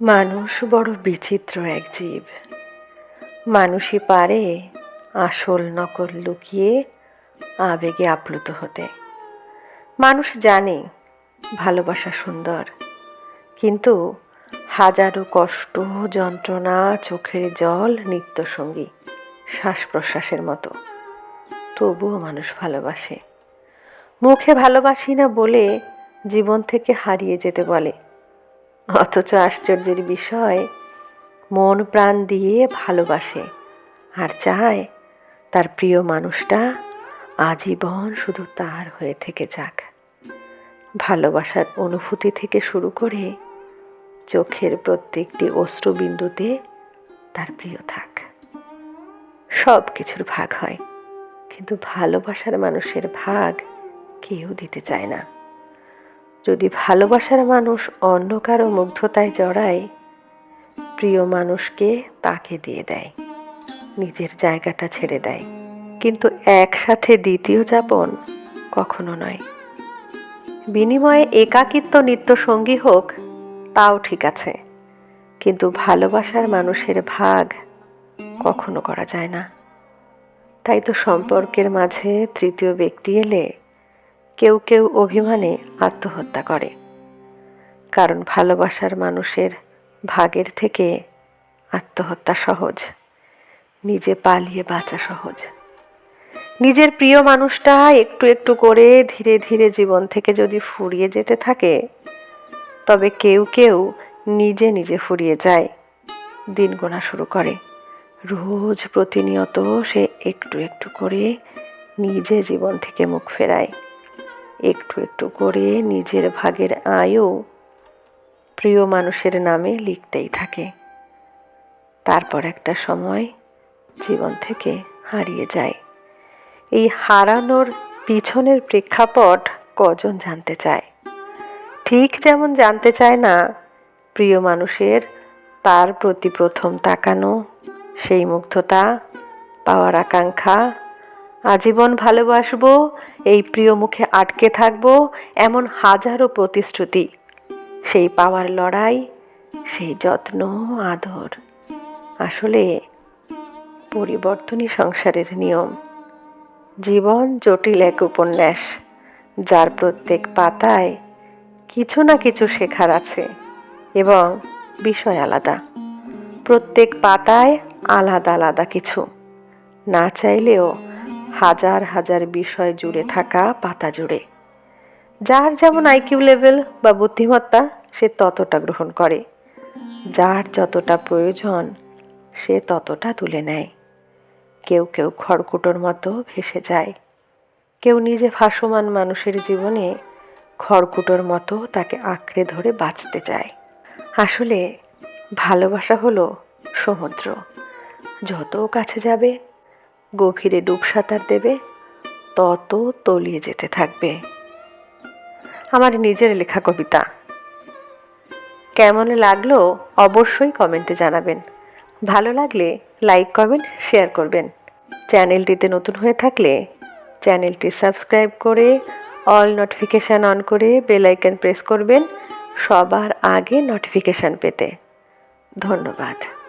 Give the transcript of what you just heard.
মানুষ বড় বিচিত্র এক জীব। মানুষই পারে আসল নকল লুকিয়ে আবেগে আপ্লুত হতে। মানুষ জানে ভালোবাসা সুন্দর, কিন্তু হাজারো কষ্ট, যন্ত্রণা, চোখের জল নিত্যসঙ্গী শ্বাস প্রশ্বাসের মতো। তবুও মানুষ ভালোবাসে। মুখে ভালোবাসি না বলে জীবন থেকে হারিয়ে যেতে বলে। অথচ আশ্চর্যের বিষয়, মন প্রাণ দিয়ে ভালোবাসে আর চায় তার প্রিয় মানুষটা আজীবন শুধু তার হয়ে থেকে যাক। ভালোবাসার অনুভূতি থেকে শুরু করে চোখের প্রত্যেকটি অশ্রুবিন্দুতে তার প্রিয় থাক। সব কিছুর ভাগ হয়, কিন্তু ভালোবাসার মানুষের ভাগ কেউ দিতে চায় না। যদি ভালোবাসার মানুষ অন্য কারও মুগ্ধতায় জড়ায়, প্রিয় মানুষকে তাকে দিয়ে দেয়, নিজের জায়গাটা ছেড়ে দেয়। কিন্তু একসাথে দ্বিতীয় যাপন কখনো নয়। বিনিময়ে একাকিত্ব নিত্য সঙ্গী হোক, তাও ঠিক আছে। কিন্তু ভালোবাসার মানুষের ভাগ কখনো করা যায় না। তাই তো সম্পর্কের মাঝে তৃতীয় ব্যক্তি এলে কেউ কেউ অভিমানে আত্মহত্যা করে। কারণ ভালোবাসার মানুষের ভাগের থেকে আত্মহত্যা সহজ। নিজে পালিয়ে বাঁচা সহজ। নিজের প্রিয় মানুষটা একটু একটু করে ধীরে ধীরে জীবন থেকে যদি ফুরিয়ে যেতে থাকে, তবে কেউ কেউ নিজে নিজে ফুরিয়ে যায়। দিন গোনা শুরু করে। রোজ প্রতিনিয়ত সে একটু একটু করে নিজে জীবন থেকে মুখ ফেরায়। একটু একটু করে নিজের ভাগের আয়ও প্রিয় মানুষের নামে লিখতেই থাকে। তারপর একটা সময় জীবন থেকে হারিয়ে যায়। এই হারানোর পিছনের প্রেক্ষাপট কজন জানতে চায়? ঠিক যেমন জানতে চায় না, প্রিয় মানুষের তার প্রতি প্রথম তাকানো, সেই মুগ্ধতা, পাওয়ার আকাঙ্ক্ষা আজীবন ভালোবাসবো, এই প্রিয় মুখে আটকে থাকব এমন হাজারো প্রতিশ্রুতি। সেই পাওয়ার লড়াই, সেই যত্ন, আদর, আসলে পরিবর্তনই সংসারের নিয়ম। জীবন জটিল এক উপন্যাস, যার প্রত্যেক পাতায় কিছু না কিছু শেখার আছে এবং বিষয় আলাদা। প্রত্যেক পাতায় আলাদা আলাদা কিছু, না চাইলেও হাজার হাজার বিষয় জুড়ে থাকা পাতা জুড়ে। যার যেমন আইকিউ লেভেল বা বুদ্ধিমত্তা, সে ততটা গ্রহণ করে। যার যতটা প্রয়োজন, সে ততটা তুলে নেয়। কেউ কেউ খড়কুটোর মতো ভেসে যায়। কেউ নিজে ভাসমান মানুষের জীবনে খড়কুটোর মতো তাকে আঁকড়ে ধরে বাঁচতে চায়। আসলে ভালোবাসা হলো সমুদ্র। যত কাছে যাবে গভীরে ডুব সাঁতার দেবে, তত তলিয়ে যেতে থাকবে। আমার নিজের লেখা কবিতা। কেমন লাগল অবশ্যই কমেন্টে জানাবেন। ভালো লাগলে লাইক, কমেন্ট, শেয়ার করবেন। চ্যানেলটিতে নতুন হয়ে থাকলে চ্যানেলটি সাবস্ক্রাইব করে অল নোটিফিকেশান অন করে বেল আইকন প্রেস করবেন সবার আগে নোটিফিকেশান পেতে। ধন্যবাদ।